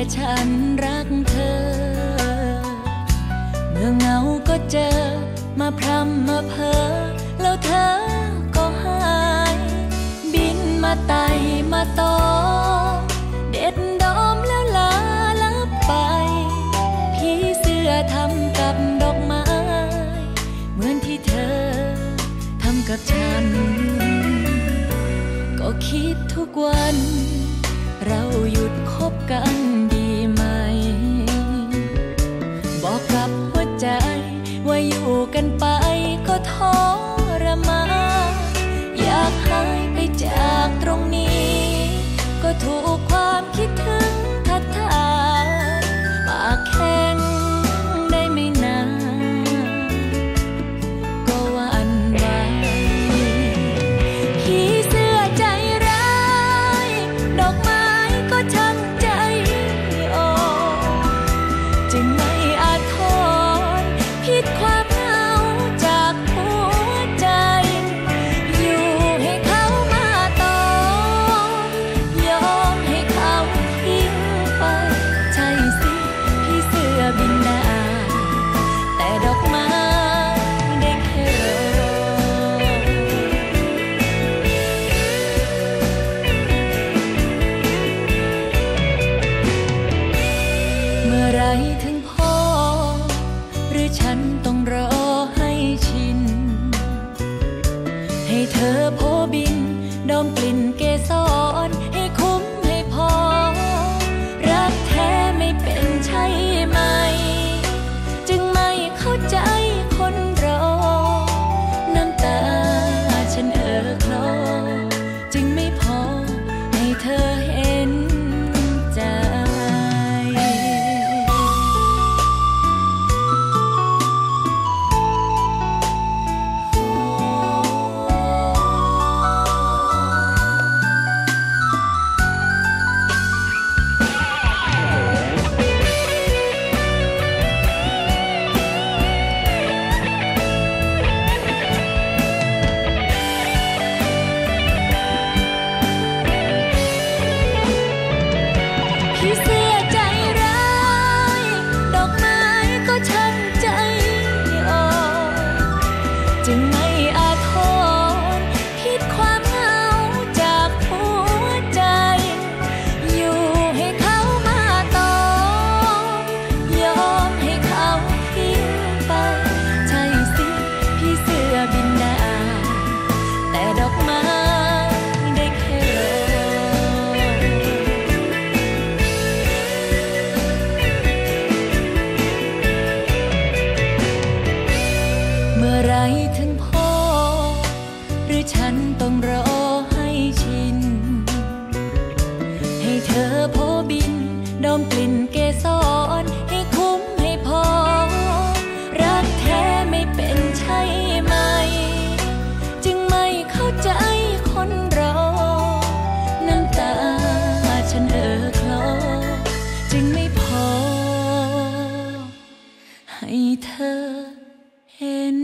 ค่ฉันรักเธอ เมื่อเหงาก็เจอ มาพรำมาเพ้อแล้วเธอก็หาย บินมาไต่มาตอเด็ดดอมแล้วลาลับไป พี่เสื้อทำกับดอกไม้ เหมือนที่เธอทำกับฉัน ก็คิดทุกวัน เราหยุดคบกันดี กลิ่น ฉันต้องรอให้ชิน ให้เธอโพบิน ดอมกลิ่นเกสรให้คุ้มให้พอ รักแท้ไม่เป็นใช่ไหม จึงไม่เข้าใจคนรอ น้ำตาฉันเออคลอ จึงไม่พอ ให้เธอเห็น